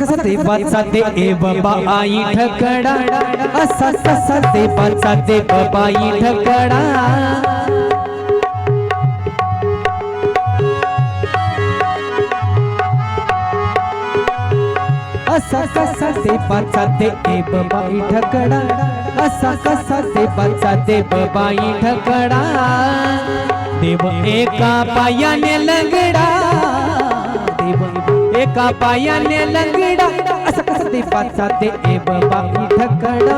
देवाचा देव. बाई ठकडा. असा कसा देवाचा देव बाई ठकडा. असा कसा देवाचा देव बाई ठकडा. असा कसा देवाचा देव बाई ठकडा. देव एका पायाने लंगडा. एका पायाने लंगडा? असा कसा ते ए बाबा ढकडा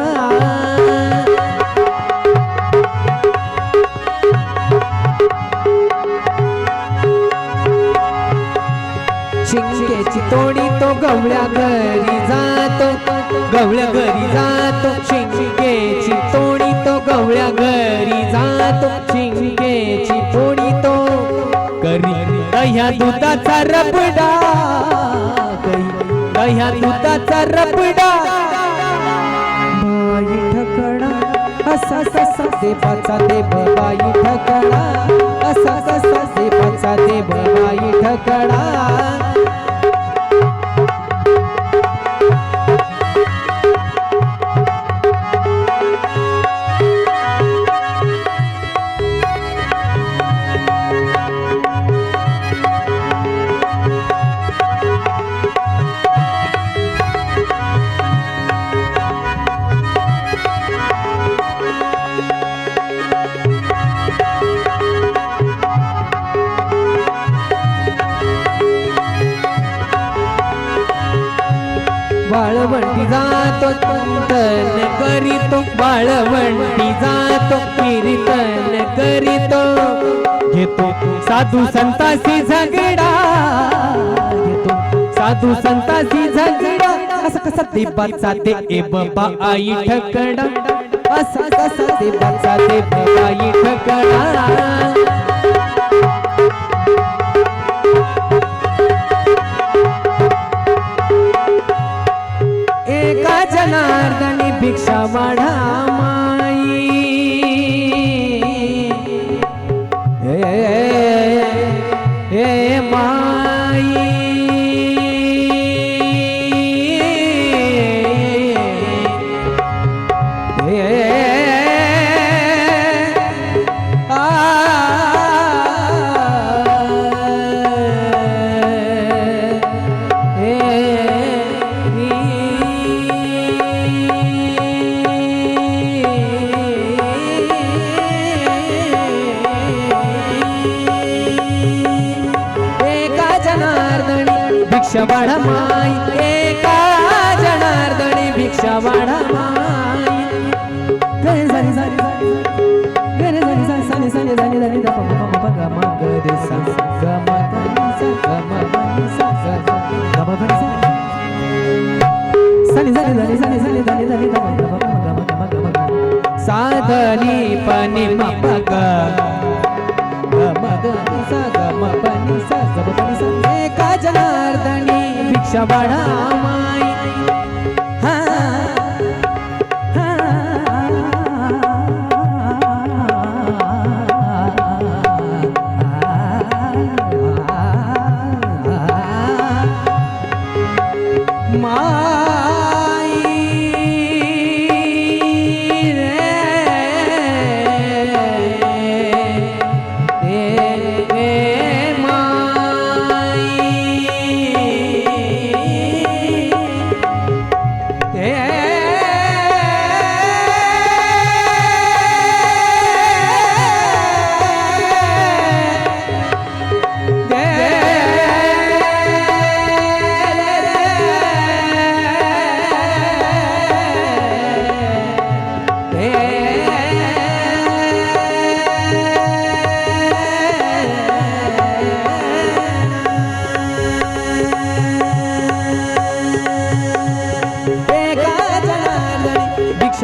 शिंगेची तोडी तो गवळ्या घरी जातो. गवळ्या घरी जातो. शिंगेची तोडी तो गवळ्या घरी जातो. शिंगेची तोडी तो करी दह्या दुधाचा रबडा. ह्या दह्या दुधाचा रबडा. बाई ठकणा असा ससा देवाचा देव बाई ठकणा. असा ससा देवाचा देव बाई ठकणा. कीर्तन करीतो बाळवंटी जातो कीर्तन करीतो. घेतो साधू संतासी झगडा घेतो साधू संतासी झगडा. असा कसा देवाचा बाबा आई ठकडा असा कसा देवाचा बाबा आई ठकडा भिक्षा वाढा माई ए, भिक्षा वाढा माई एका जनार्दनी भिक्षा वाढा माई गरे झाली झाली झाली गरे झाली झाली साली साली झाली जनार्दनी भिक्षा वाढा माई. हा एका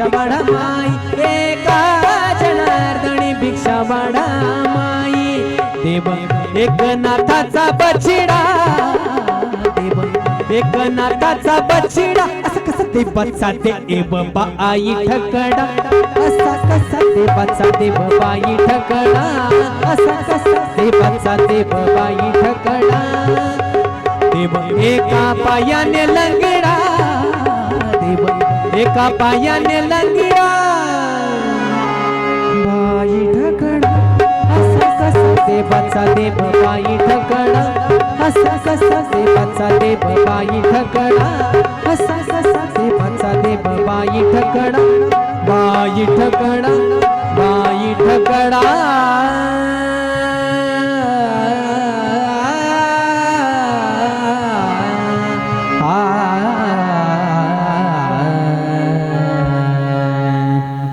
भिक्षा वाढा माई. एका जनार्दनी भिक्षा वाढा माई. देव एकनाथाचा बछिडा. देव एकनाथाचा बछिडा. असं कसं देवाचा देव आई ठकडा असा कसा देवाचा देव बाई ठकडा असा कसा देवाचा देव बाई ठकडा देव एका पायाने लंगडा एका पायाने लंगिया बाई ठकडा असा कसा देवाचा देव बाई ठकडा असा कसा देवाचा देव बाई ठकडा असा कसा देवाचा देव बाई ठकडा बाई ठकडा बाई ठकडा